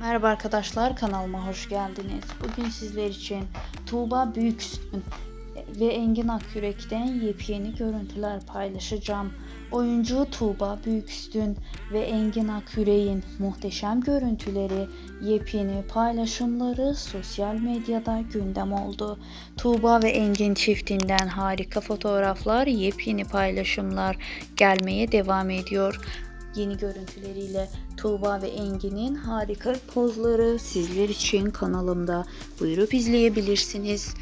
Merhaba arkadaşlar kanalıma hoş geldiniz. Bugün sizler için Tuğba Büyüksün ve Engin Akyürek'ten yepyeni görüntüler paylaşacağım. Oyuncu Tuğba Büyüküstün ve Engin Akyürek'in muhteşem görüntüleri, yepyeni paylaşımları sosyal medyada gündem oldu. Tuğba ve Engin çiftinden harika fotoğraflar, yepyeni paylaşımlar gelmeye devam ediyor yeni görüntüleriyle Tuğba ve Engin'in harika pozları sizler için kanalımda buyurup izleyebilirsiniz.